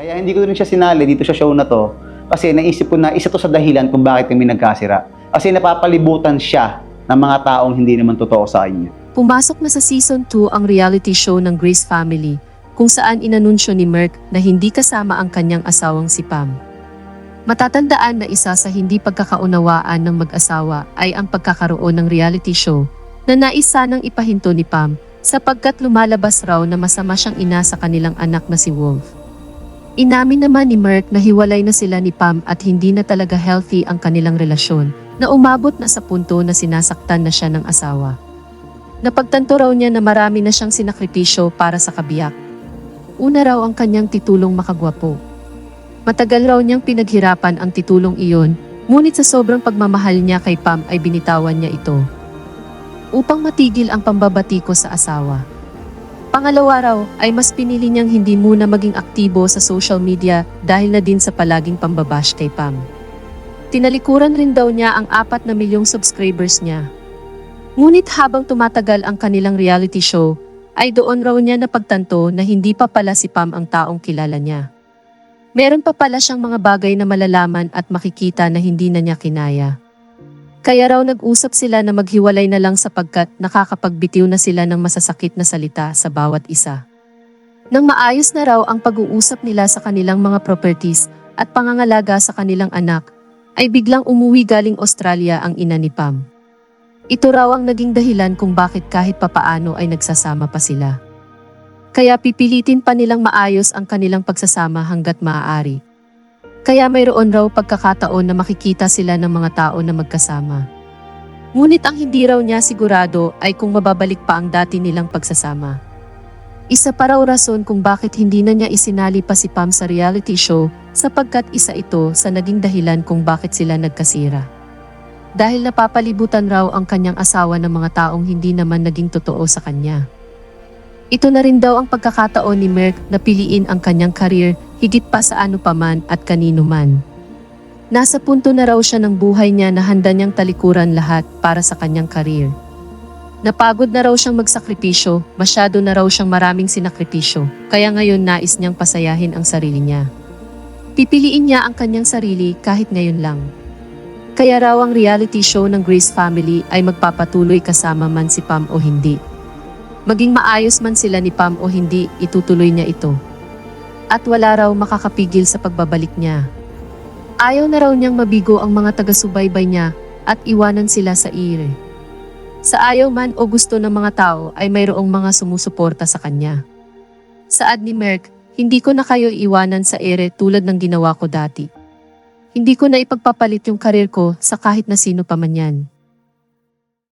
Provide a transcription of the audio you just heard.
Kaya hindi ko rin siya sinali dito sa show na to kasi naisip ko na isa to sa dahilan kung bakit kami nagkasira. Kasi napapalibutan siya ng mga taong hindi naman totoo sa kanya. Pumasok na sa season 2 ang reality show ng Grace Family kung saan inanunsyo ni Merck na hindi kasama ang kanyang asawang si Pam. Matatandaan na isa sa hindi pagkakaunawaan ng mag-asawa ay ang pagkakaroon ng reality show na nais sanang ipahinto ni Pam sapagkat lumalabas raw na masama siyang ina sa kanilang anak na si Wolf. Inamin naman ni Merck na hiwalay na sila ni Pam at hindi na talaga healthy ang kanilang relasyon na umabot na sa punto na sinasaktan na siya ng asawa. Napagtanto raw niya na marami na siyang sinakripisyo para sa kabiyak. Una raw ang kanyang titulong makagwapo. Matagal raw niyang pinaghirapan ang titulong iyon, ngunit sa sobrang pagmamahal niya kay Pam ay binitawan niya ito. Upang matigil ang pambabati ko sa asawa. Pangalawa raw ay mas pinili niyang hindi muna maging aktibo sa social media dahil na din sa palaging pambabash kay Pam. Tinalikuran rin daw niya ang apat na milyong subscribers niya. Ngunit habang tumatagal ang kanilang reality show, ay doon raw niya napagtanto na hindi pa pala si Pam ang taong kilala niya. Meron pa pala siyang mga bagay na malalaman at makikita na hindi na niya kinaya. Kaya raw nag-usap sila na maghiwalay na lang sapagkat nakakapagbitiw na sila ng masasakit na salita sa bawat isa. Nang maayos na raw ang pag-uusap nila sa kanilang mga properties at pangangalaga sa kanilang anak, ay biglang umuwi galing Australia ang ina ni Pam. Ito raw ang naging dahilan kung bakit kahit papaano ay nagsasama pa sila. Kaya pipilitin pa nilang maayos ang kanilang pagsasama hanggat maaari. Kaya mayroon raw pagkakataon na makikita sila ng mga tao na magkasama. Ngunit ang hindi raw niya sigurado ay kung mababalik pa ang dati nilang pagsasama. Isa pa raw rason kung bakit hindi na niya isinali pa si Pam sa reality show sapagkat isa ito sa naging dahilan kung bakit sila nagkasira. Dahil napapalibutan raw ang kanyang asawa ng mga taong hindi naman naging totoo sa kanya. Ito na rin daw ang pagkakataon ni Merck na piliin ang kanyang karir higit pa sa ano paman at kanino man. Nasa punto na raw siya ng buhay niya na handa niyang talikuran lahat para sa kanyang karir. Napagod na raw siyang magsakripisyo, masyado na raw siyang maraming sinakripisyo, kaya ngayon nais niyang pasayahin ang sarili niya. Pipiliin niya ang kanyang sarili kahit ngayon lang. Kaya raw ang reality show ng Grace Family ay magpapatuloy kasama man si Pam o hindi. Maging maayos man sila ni Pam o hindi, itutuloy niya ito. At wala raw makakapigil sa pagbabalik niya. Ayaw na raw niyang mabigo ang mga taga-subaybay niya at iwanan sila sa ire. Sa ayaw man o gusto ng mga tao ay mayroong mga sumusuporta sa kanya. Saad ni Merck, hindi ko na kayo iwanan sa ere tulad ng ginawa ko dati. Hindi ko na ipagpapalit yung karir ko sa kahit na sino pa man yan.